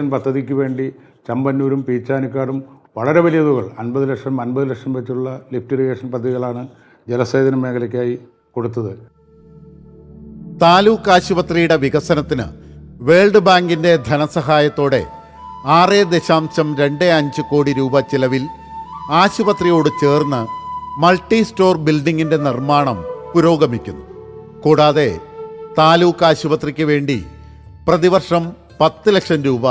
Irrigation പദ്ധതിക്ക് വേണ്ടി ചമ്പന്നൂരും പീച്ചാനിക്കാടും വളരെ വലിയ തുകകൾ അൻപത് ലക്ഷം അൻപത് ലക്ഷം വെച്ചുള്ള ലിഫ്റ്റ് ഇറിഗേഷൻ പദ്ധതികളാണ് ജലസേചന മേഖലയ്ക്കായി കൊടുത്തത്. താലൂക്ക് ആശുപത്രിയുടെ വികസനത്തിന് വേൾഡ് ബാങ്കിന്റെ ധനസഹായത്തോടെ ആറ് ദശാംശം രണ്ട് അഞ്ച് കോടി രൂപ ചിലവിൽ ആശുപത്രിയോട് ചേർന്ന് മൾട്ടി സ്റ്റോർ ബിൽഡിങ്ങിന്റെ നിർമ്മാണം പുരോഗമിക്കുന്നു. കൂടാതെ താലൂക്ക് ആശുപത്രിക്ക് വേണ്ടി പ്രതിവർഷം പത്ത് ലക്ഷം രൂപ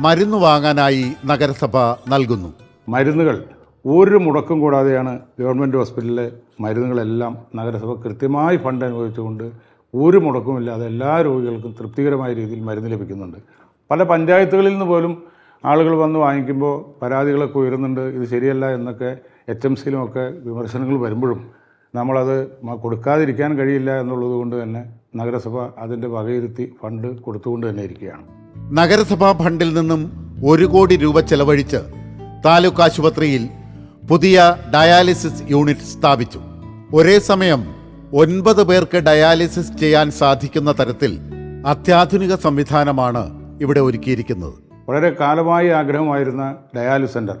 മരുന്ന് വാങ്ങാനായി നഗരസഭ നൽകുന്നു. മരുന്നുകൾ ഒരു മുടക്കം കൂടാതെയാണ് ഗവൺമെന്റ് ഹോസ്പിറ്റലിലെ മരുന്നുകളെല്ലാം നഗരസഭ കൃത്യമായി ഫണ്ട് അനുവദിച്ചുകൊണ്ട് ഒരു മുടക്കമില്ലാതെ എല്ലാ രോഗികൾക്കും തൃപ്തികരമായ രീതിയിൽ മരുന്ന് ലഭിക്കുന്നുണ്ട്. പല പഞ്ചായത്തുകളിൽ നിന്ന് പോലും ആളുകൾ വന്ന് വാങ്ങിക്കുമ്പോൾ പരാതികളൊക്കെ ഉയരുന്നുണ്ട്. ഇത് ശരിയല്ല എന്നൊക്കെ എച്ച് എം സിയിലുമൊക്കെ വിമർശനങ്ങൾ വരുമ്പോഴും നമ്മളത് കൊടുക്കാതിരിക്കാൻ കഴിയില്ല എന്നുള്ളത് കൊണ്ട് തന്നെ നഗരസഭ അതിന്റെ വകയിരുത്തി ഫണ്ട് കൊടുത്തുകൊണ്ട് തന്നെ ഇരിക്കുകയാണ്. നഗരസഭാ ഫണ്ടിൽ നിന്നും ഒരു കോടി രൂപ ചെലവഴിച്ച് താലൂക്ക് ആശുപത്രിയിൽ പുതിയ ഡയാലിസിസ് യൂണിറ്റ് സ്ഥാപിച്ചു. ഒരേ സമയം ഒൻപത് പേർക്ക് ഡയാലിസിസ് ചെയ്യാൻ സാധിക്കുന്ന തരത്തിൽ അത്യാധുനിക സംവിധാനമാണ് ഇവിടെ ഒരുക്കിയിരിക്കുന്നത്. വളരെ കാലമായി ആഗ്രഹമായിരുന്ന ഡയാലിസ് സെന്റർ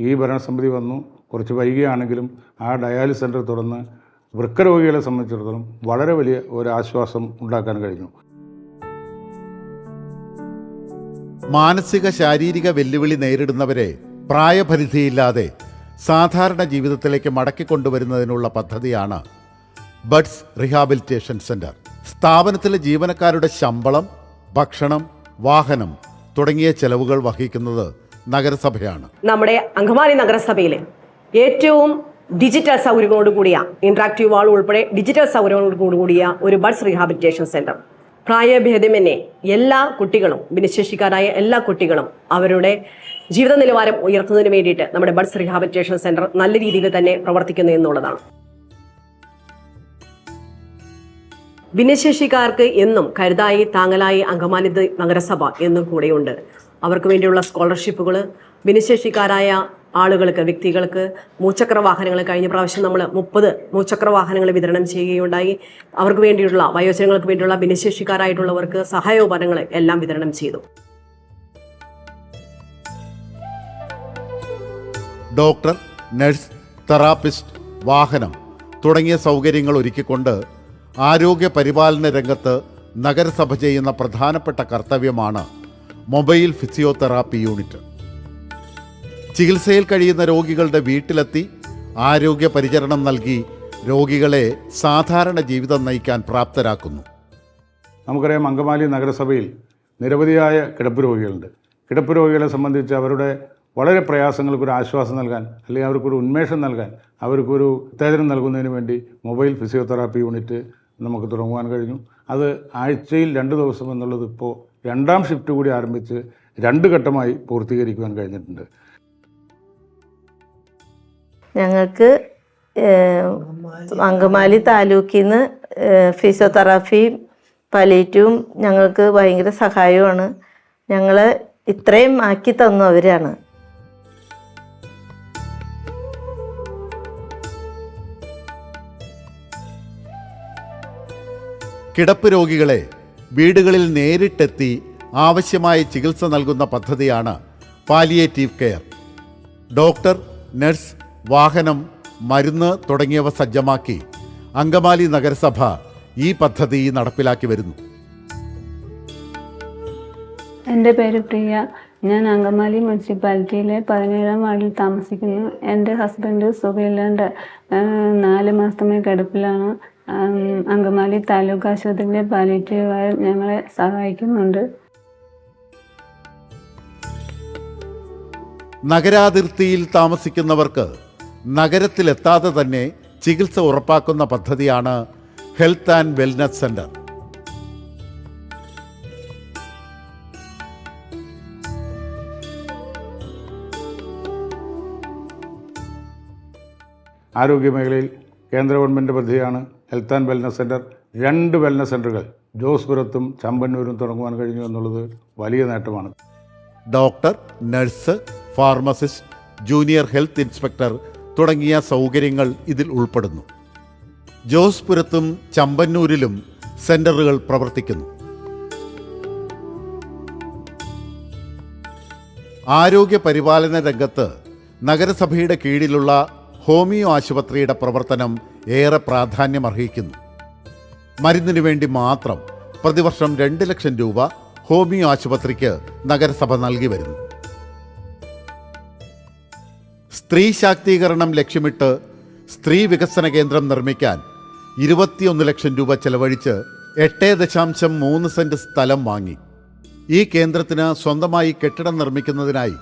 ഈ ഭരണസമിതി വന്നു. കുറച്ച് വൈകിയാണെങ്കിലും ആ ഡയാലിസ് സെന്റർ തുറന്ന് വൃക്കരോഗികളെ സംബന്ധിച്ചിടത്തോളം വളരെ വലിയ ഒരു ആശ്വാസം ഉണ്ടാക്കാൻ കഴിഞ്ഞു. മാനസിക ശാരീരിക വെല്ലുവിളി നേരിടുന്നവരെ പ്രായപരിധിയില്ലാതെ സാധാരണ ജീവിതത്തിലേക്ക് മടക്കിക്കൊണ്ടുവരുന്നതിനുള്ള പദ്ധതിയാണ് ബഡ്സ് റിഹാബിലിറ്റേഷൻ സെന്റർ. സ്ഥാപനത്തിലെ ജീവനക്കാരുടെ ശമ്പളം ഭക്ഷണം വാഹനം തുടങ്ങിയ ചെലവുകൾ വഹിക്കുന്നത് നഗരസഭയാണ്. നമ്മുടെ അങ്കമാലി നഗരസഭയിലെ ഏറ്റവും ഡിജിറ്റൽ സൗകര്യങ്ങളോട് കൂടിയ ഇന്ററാക്റ്റീവ് വാൾ ഉൾപ്പെടെ ഡിജിറ്റൽ സൗകര്യങ്ങളോട് കൂടിയ ഒരു ബഡ്സ് റീഹാബിലിറ്റേഷൻ സെന്റർ. പ്രായഭേദമന്യേ എല്ലാ കുട്ടികളും ഭിന്നശേഷിക്കാരായ എല്ലാ കുട്ടികളും അവരുടെ ജീവിത നിലവാരം ഉയർത്തുന്നതിന് വേണ്ടിയിട്ട് നമ്മുടെ ബഡ്സ് റീഹാബിലിറ്റേഷൻ സെന്റർ നല്ല രീതിയിൽ തന്നെ പ്രവർത്തിക്കുന്നു എന്നുള്ളതാണ്. ഭിന്നശേഷിക്കാർക്ക് എന്നും കരുതായി താങ്ങലായി അങ്കമാലി നഗരസഭ എന്നും കൂടെയുണ്ട്. അവർക്ക് വേണ്ടിയുള്ള സ്കോളർഷിപ്പുകൾ ഭിന്നശേഷിക്കാരായ ആളുകൾക്ക് വ്യക്തികൾക്ക് മൂച്ചക്ര വാഹനങ്ങൾ കഴിഞ്ഞ പ്രാവശ്യം നമ്മൾ മുപ്പത് മൂച്ചക്ര വാഹനങ്ങൾ വിതരണം ചെയ്യുകയുണ്ടായി. അവർക്ക് വേണ്ടിയുള്ള വയോജനങ്ങൾക്ക് വേണ്ടിയുള്ള ഭിന്നശേഷിക്കാരായിട്ടുള്ളവർക്ക് സഹായോപകരണങ്ങൾ എല്ലാം വിതരണം ചെയ്തു. ഡോക്ടർ നഴ്സ് തെറാപ്പിസ്റ്റ് വാഹനം തുടങ്ങിയ സൗകര്യങ്ങൾ ഒരുക്കിക്കൊണ്ട് ആരോഗ്യ പരിപാലന രംഗത്ത് നഗരസഭ ചെയ്യുന്ന പ്രധാനപ്പെട്ട കർത്തവ്യമാണ് മൊബൈൽ ഫിസിയോതെറാപ്പി യൂണിറ്റ്. ചികിത്സയിൽ കഴിയുന്ന രോഗികളുടെ വീട്ടിലെത്തി ആരോഗ്യ പരിചരണം നൽകി രോഗികളെ സാധാരണ ജീവിതം നയിക്കാൻ പ്രാപ്തരാക്കുന്നു. നമുക്കറിയാം അങ്കമാലി നഗരസഭയിൽ നിരവധിയായ കിടപ്പ് രോഗികളുണ്ട്. കിടപ്പ് രോഗികളെ സംബന്ധിച്ച് അവരുടെ വളരെ പ്രയാസങ്ങൾക്കൊരു ആശ്വാസം നൽകാൻ അല്ലെങ്കിൽ അവർക്കൊരു ഉന്മേഷം നൽകാൻ അവർക്കൊരു ഉത്തേജനം നൽകുന്നതിന് വേണ്ടി മൊബൈൽ ഫിസിയോതെറാപ്പി യൂണിറ്റ് നമുക്ക് തുടങ്ങുവാൻ കഴിഞ്ഞു. അത് ആഴ്ചയിൽ രണ്ട് ദിവസം എന്നുള്ളത് ഇപ്പോൾ രണ്ടാം ഷിഫ്റ്റ് കൂടി ആരംഭിച്ച് രണ്ട് ഘട്ടമായി പൂർത്തീകരിക്കുവാൻ കഴിഞ്ഞിട്ടുണ്ട്. ഞങ്ങൾക്ക് അങ്കമാലി താലൂക്കിൽ നിന്ന് ഫിസിയോതെറാപ്പിയും പലേറ്റും ഞങ്ങൾക്ക് ഭയങ്കര സഹായമാണ് ഞങ്ങളെ ഇത്രയും ആക്കി തന്നവരാണ് കിടപ്പ് രോഗികളെ വീടുകളിൽ നേരിട്ടെത്തി ആവശ്യമായ ചികിത്സ നൽകുന്ന പദ്ധതിയാണ് പാലിയേറ്റീവ് കെയർ. ഡോക്ടർ നഴ്സ് വാഹനം മരുന്ന് തുടങ്ങിയവ സജ്ജമാക്കി അങ്കമാലി നഗരസഭ ഈ പദ്ധതി നടപ്പിലാക്കി വരുന്നു. എന്റെ പേര് പ്രിയ. ഞാൻ അങ്കമാലി മുനിസിപ്പാലിറ്റിയിലെ പതിനേഴാം വാർഡിൽ താമസിക്കുന്നു. എന്റെ ഹസ്ബൻഡ് സുഖമില്ലാണ്ട് നാല് മാസത്തമേ കിടപ്പിലാണ്. അങ്കമാലി താലൂക്ക് ആശുപത്രിയിലെ പാലിറ്റീവ് കെയർ ഞങ്ങളെ സഹായിക്കുന്നുണ്ട്. നഗരാതിർത്തിയിൽ താമസിക്കുന്നവർക്ക് നഗരത്തിലെത്താതെ തന്നെ ചികിത്സ ഉറപ്പാക്കുന്ന പദ്ധതിയാണ് ഹെൽത്ത് ആൻഡ് വെൽനസ് സെന്റർ. ആരോഗ്യ മേഖലയിൽ കേന്ദ്ര ഗവൺമെന്റ് പദ്ധതിയാണ് ഹെൽത്ത് ആൻഡ് വെൽനസ് സെന്റർ രണ്ട് വെൽനസ് സെന്ററുകൾ ജോസ്പുരത്തും ചമ്പന്നൂരും തുടങ്ങുവാൻ കഴിഞ്ഞു എന്നുള്ളത് വലിയ നേട്ടമാണ്. Doctor nurse pharmacist junior health inspector തുടങ്ങിയ സൗകര്യങ്ങൾ ഇതിൽ ഉൾപ്പെടുന്നു. ജോസ്പുരത്തും ചമ്പന്നൂരിലും സെന്ററുകൾ പ്രവർത്തിക്കുന്നു. ആരോഗ്യ പരിപാലന രംഗത്ത് നഗരസഭയുടെ കീഴിലുള്ള ഹോമിയോ ആശുപത്രിയുടെ പ്രവർത്തനം ഏറെ പ്രാധാന്യമർഹിക്കുന്നു. മരുന്നിനു വേണ്ടി മാത്രം പ്രതിവർഷം രണ്ട് ലക്ഷം രൂപ ഹോമിയോ ആശുപത്രിക്ക് നഗരസഭ നൽകി വരുന്നു. സ്ത്രീ ശാക്തീകരണം ലക്ഷ്യമിട്ട് സ്ത്രീ വികസന കേന്ദ്രം നിർമ്മിക്കാൻ ഇരുപത്തിയൊന്ന് ലക്ഷം രൂപ ചെലവഴിച്ച് എട്ട് ദശാംശം മൂന്ന് സെന്റ് സ്ഥലം വാങ്ങി. ഈ കേന്ദ്രത്തിന് സ്വന്തമായി കെട്ടിടം നിർമ്മിക്കുന്നതിനായി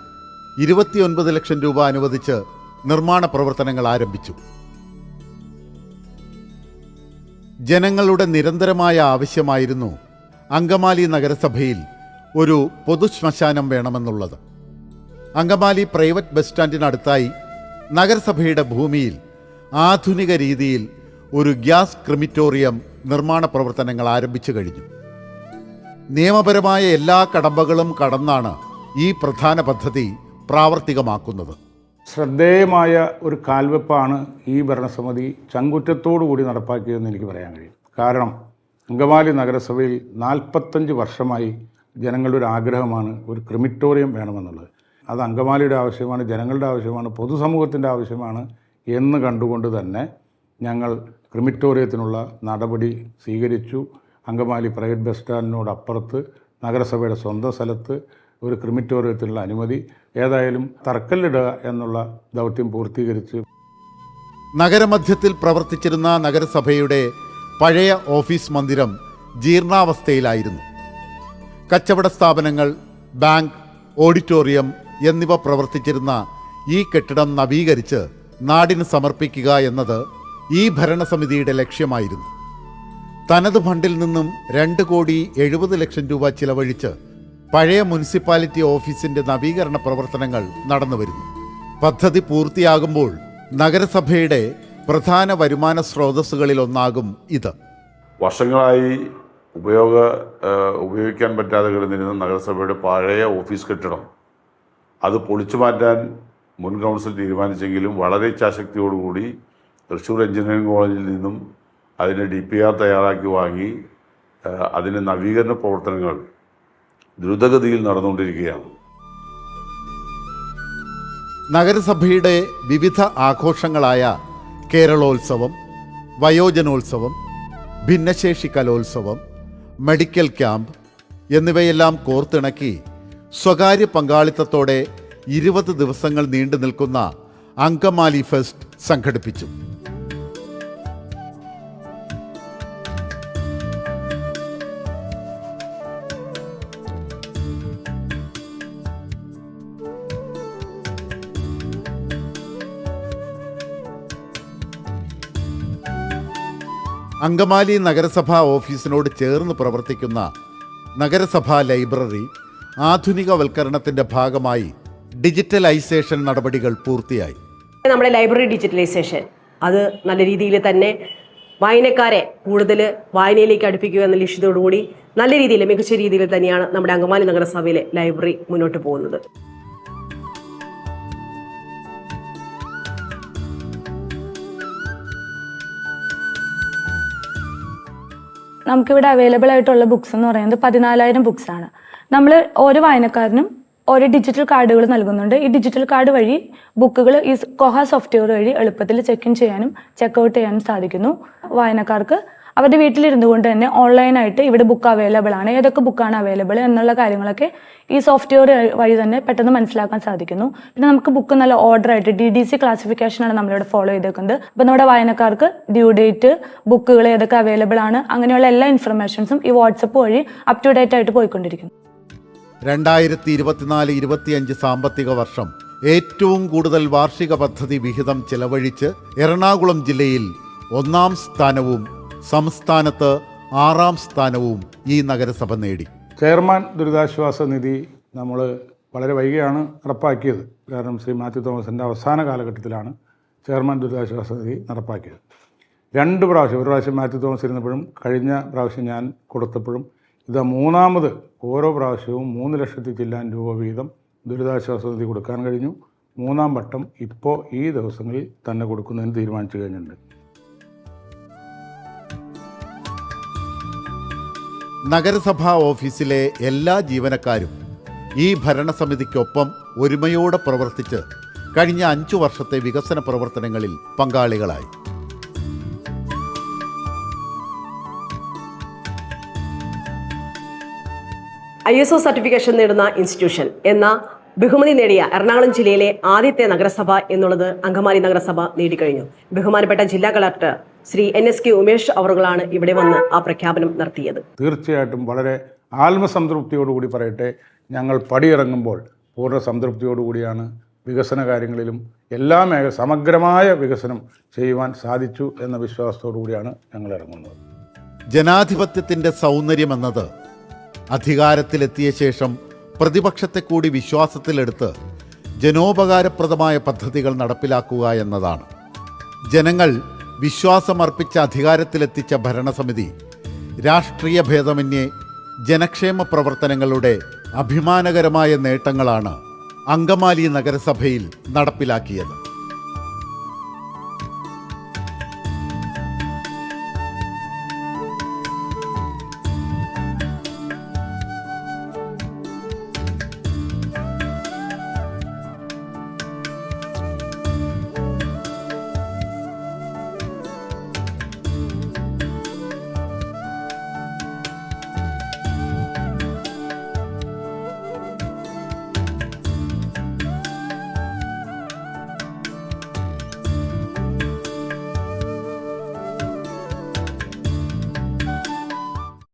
ഇരുപത്തിയൊൻപത് ലക്ഷം രൂപ അനുവദിച്ച് നിർമ്മാണ പ്രവർത്തനങ്ങൾ ആരംഭിച്ചു. ജനങ്ങളുടെ നിരന്തരമായ ആവശ്യമായിരുന്നു അങ്കമാലി നഗരസഭയിൽ ഒരു പൊതു ശ്മശാനം വേണമെന്നുള്ളത്. അങ്കമാലി പ്രൈവറ്റ് ബസ് സ്റ്റാൻഡിനടുത്തായി നഗരസഭയുടെ ഭൂമിയിൽ ആധുനിക രീതിയിൽ ഒരു ഗ്യാസ് ക്രിമിറ്റോറിയം നിർമ്മാണ പ്രവർത്തനങ്ങൾ ആരംഭിച്ചു കഴിഞ്ഞു. നിയമപരമായ എല്ലാ കടമ്പകളും കടന്നാണ് ഈ പ്രധാന പദ്ധതി പ്രാവർത്തികമാക്കുന്നത്. ശ്രദ്ധേയമായ ഒരു കാൽവെപ്പാണ് ഈ ഭരണസമിതി ചങ്കുറ്റത്തോടു കൂടി നടപ്പാക്കിയതെന്ന് എനിക്ക് പറയാൻ കഴിയും. കാരണം അങ്കമാലി നഗരസഭയിൽ നാൽപ്പത്തഞ്ച് വർഷമായി ജനങ്ങളുടെ ഒരു ആഗ്രഹമാണ് ഒരു ക്രിമിറ്റോറിയം വേണമെന്നുള്ളത്. അത് അങ്കമാലിയുടെ ആവശ്യമാണ് ജനങ്ങളുടെ ആവശ്യമാണ് പൊതുസമൂഹത്തിന്റെ ആവശ്യമാണ് എന്ന് കണ്ടുകൊണ്ട് തന്നെ ഞങ്ങൾ ക്രിമിറ്റോറിയത്തിനുള്ള നടപടി സ്വീകരിച്ചു. അങ്കമാലി പ്രൈവറ്റ് ബസ് സ്റ്റാൻഡിനോടപ്പുറത്ത് നഗരസഭയുടെ സ്വന്തം സ്ഥലത്ത് ഒരു ക്രിമിറ്റോറിയത്തിനുള്ള അനുമതി ഏതായാലും തറക്കല്ലിടുക എന്നുള്ള ദൗത്യം പൂർത്തീകരിച്ച്. നഗരമധ്യത്തിൽ പ്രവർത്തിച്ചിരുന്ന നഗരസഭയുടെ പഴയ ഓഫീസ് മന്ദിരം ജീർണാവസ്ഥയിലായിരുന്നു. കച്ചവട സ്ഥാപനങ്ങൾ ബാങ്ക് ഓഡിറ്റോറിയം എന്നിവ പ്രവർത്തിച്ചിരുന്ന ഈ കെട്ടിടം നവീകരിച്ച് നാടിന് സമർപ്പിക്കുക എന്നത് ഈ ഭരണസമിതിയുടെ ലക്ഷ്യമായിരുന്നു. തനത് ഫണ്ടിൽ നിന്നും രണ്ട് കോടി എഴുപത് ലക്ഷം രൂപ ചിലവഴിച്ച് പഴയ മുനിസിപ്പാലിറ്റി ഓഫീസിന്റെ നവീകരണ പ്രവർത്തനങ്ങൾ നടന്നുവരുന്നു. പദ്ധതി പൂർത്തിയാകുമ്പോൾ നഗരസഭയുടെ പ്രധാന വരുമാന സ്രോതസ്സുകളിൽ ഒന്നാകും ഇത്. വർഷങ്ങളായി ഉപയോഗ ഉപയോഗിക്കാൻ പറ്റാതെ കിടന്നിരുന്ന നഗരസഭയുടെ പഴയ ഓഫീസ് കെട്ടിടം അത് പൊളിച്ചു മാറ്റാൻ മുൻ കൗൺസിൽ തീരുമാനിച്ചെങ്കിലും വളരെ ഇച്ഛാശക്തിയോടുകൂടി തൃശ്ശൂർ എഞ്ചിനീയറിംഗ് കോളേജിൽ നിന്നും അതിന് ഡി പി ആർ തയ്യാറാക്കി വാങ്ങി അതിന്റെ നവീകരണ പ്രവർത്തനങ്ങൾ ദ്രുതഗതിയിൽ നടന്നുകൊണ്ടിരിക്കുകയാണ്. നഗരസഭയുടെ വിവിധ ആഘോഷങ്ങളായ കേരളോത്സവം വയോജനോത്സവം ഭിന്നശേഷി കലോത്സവം മെഡിക്കൽ ക്യാമ്പ് എന്നിവയെല്ലാം കോർത്തിണക്കി സ്വകാര്യ പങ്കാളിത്തത്തോടെ ഇരുപത് ദിവസങ്ങൾ നീണ്ടു നിൽക്കുന്ന അങ്കമാലി ഫെസ്റ്റ് സംഘടിപ്പിച്ചു. അങ്കമാലി നഗരസഭാ ഓഫീസിനോട് ചേർന്ന് പ്രവർത്തിക്കുന്ന നഗരസഭാ ലൈബ്രറി ആധുനികവൽക്കരണത്തിന്റെ ഭാഗമായി ഡിജിറ്റലൈസേഷൻ നടപടികൾ പൂർത്തിയായി. നമ്മുടെ ലൈബ്രറി ഡിജിറ്റലൈസേഷൻ. അത് നല്ല രീതിയിൽ തന്നെ വായനക്കാരെ കൂടുതൽ വായനയിലേക്ക് അടുപ്പിക്കുക എന്ന ലക്ഷ്യത്തോടുകൂടി നല്ല രീതിയിൽ മികച്ച രീതിയിൽ തന്നെയാണ് നമ്മുടെ അങ്കമാലി നഗരസഭയിലെ ലൈബ്രറി മുന്നോട്ട് പോകുന്നത്. നമുക്കിവിടെ അവൈലബിൾ ആയിട്ടുള്ള ബുക്സ് എന്ന് പറയുന്നത് പതിനാലായിരം ബുക്സ് ആണ്. നമ്മൾ ഓരോ വായനക്കാരനും ഓരോ ഡിജിറ്റൽ കാർഡുകൾ നൽകുന്നുണ്ട്. ഈ ഡിജിറ്റൽ കാർഡ് വഴി ബുക്കുകൾ ഈ കൊഹ സോഫ്റ്റ്വെയർ വഴി എളുപ്പത്തിൽ ചെക്ക് ഇൻ ചെയ്യാനും ചെക്ക് ഔട്ട് ചെയ്യാനും സാധിക്കുന്നു. വായനക്കാർക്ക് അവരുടെ വീട്ടിലിരുന്നു കൊണ്ട് തന്നെ ഓൺലൈനായിട്ട് ഇവിടെ ബുക്ക് അവൈലബിൾ ആണ്. ഏതൊക്കെ ബുക്കാണ് അവൈലബിൾ എന്നുള്ള കാര്യങ്ങളൊക്കെ ഈ സോഫ്റ്റ്വെയർ വഴി തന്നെ പെട്ടെന്ന് മനസ്സിലാക്കാൻ സാധിക്കുന്നു. പിന്നെ നമുക്ക് ബുക്ക് നല്ല ഓർഡർ ആയിട്ട് ഡി ഡി സി ക്ലാസിഫിക്കേഷനാണ് നമ്മളിവിടെ ഫോളോ ചെയ്തേക്കുന്നത്. അപ്പോൾ നമ്മുടെ വായനക്കാർക്ക് ഡ്യൂ ഡേറ്റ് ബുക്കുകൾ ഏതൊക്കെ അവൈലബിൾ ആണ് അങ്ങനെയുള്ള എല്ലാ ഇൻഫർമേഷൻസും ഈ വാട്സപ്പ് വഴി അപ് ടു ഡേറ്റ് ആയിട്ട് പോയിക്കൊണ്ടിരിക്കുന്നു. രണ്ടായിരത്തി ഇരുപത്തിനാല് ഇരുപത്തിയഞ്ച് സാമ്പത്തിക വർഷം ഏറ്റവും കൂടുതൽ വാർഷിക പദ്ധതി വിഹിതം ചെലവഴിച്ച് എറണാകുളം ജില്ലയിൽ ഒന്നാം സ്ഥാനവും സംസ്ഥാനത്ത് ആറാം സ്ഥാനവും ഈ നഗരസഭ നേടി. ചെയർമാൻ ദുരിതാശ്വാസ നിധി നമ്മൾ വളരെ വൈകിയാണ് നടപ്പാക്കിയത്. കാരണം ശ്രീ മാത്യു തോമസിന്റെ അവസാന കാലഘട്ടത്തിലാണ് ചെയർമാൻ ദുരിതാശ്വാസ നിധി നടപ്പാക്കിയത്. രണ്ട് പ്രാവശ്യം ഒരു പ്രാവശ്യം മാത്യു തോമസ് ഇരുന്നപ്പോഴും കഴിഞ്ഞ പ്രാവശ്യം ഞാൻ കൊടുത്തപ്പോഴും ഇത് മൂന്നാമത് ഓരോ പ്രാവശ്യവും മൂന്ന് ലക്ഷത്തി ചില്ലാൻ രൂപ വീതം ദുരിതാശ്വാസ നിധി കൊടുക്കാൻ കഴിഞ്ഞു. മൂന്നാം വട്ടം ഇപ്പോൾ ഈ ദിവസങ്ങളിൽ തന്നെ കൊടുക്കുന്നതിന് തീരുമാനിച്ചു കഴിഞ്ഞിട്ടുണ്ട്. നഗരസഭാ ഓഫീസിലെ എല്ലാ ജീവനക്കാരും ഈ ഭരണസമിതിക്കൊപ്പം ഒരുമയോടെ പ്രവർത്തിച്ച് കഴിഞ്ഞ അഞ്ചു വർഷത്തെ വികസന പ്രവർത്തനങ്ങളിൽ പങ്കാളികളായി. ഐ എസ് ഒ സർട്ടിഫിക്കേഷൻ നേടുന്ന ഇൻസ്റ്റിറ്റ്യൂഷൻ എന്ന ബഹുമതി നേടിയ എറണാകുളം ജില്ലയിലെ ആദ്യത്തെ നഗരസഭ എന്നുള്ളത് അങ്കമാലി നഗരസഭ നേടിക്കഴിഞ്ഞു. ബഹുമാനപ്പെട്ട ജില്ലാ collector Shri N S K Umesh അവറുകളാണ് ഇവിടെ വന്ന് ആ പ്രഖ്യാപനം നടത്തിയത്. തീർച്ചയായിട്ടും വളരെ ആത്മസംതൃപ്തിയോടുകൂടി പറയട്ടെ ഞങ്ങൾ പടിയിറങ്ങുമ്പോൾ പൂർണ സംതൃപ്തിയോടുകൂടിയാണ് വികസന കാര്യങ്ങളിലും എല്ലാ മേഖല സമഗ്രമായ വികസനം ചെയ്യുവാൻ സാധിച്ചു എന്ന വിശ്വാസത്തോടു കൂടിയാണ് ഞങ്ങൾ ഇറങ്ങുന്നത്. ജനാധിപത്യത്തിന്റെ സൗന്ദര്യമെന്നത് അധികാരത്തിലെത്തിയ ശേഷം പ്രതിപക്ഷത്തെ കൂടി വിശ്വാസത്തിലെടുത്ത് ജനോപകാരപ്രദമായ പദ്ധതികൾ നടപ്പിലാക്കുക എന്നതാണ്. ജനങ്ങൾ വിശ്വാസമർപ്പിച്ച അധികാരത്തിലെത്തിച്ച ഭരണസമിതി രാഷ്ട്രീയ ഭേദമന്യേ ജനക്ഷേമ പ്രവർത്തനങ്ങളുടെ അഭിമാനകരമായ നേട്ടങ്ങളാണ് അങ്കമാലി നഗരസഭയിൽ നടപ്പിലാക്കിയത്.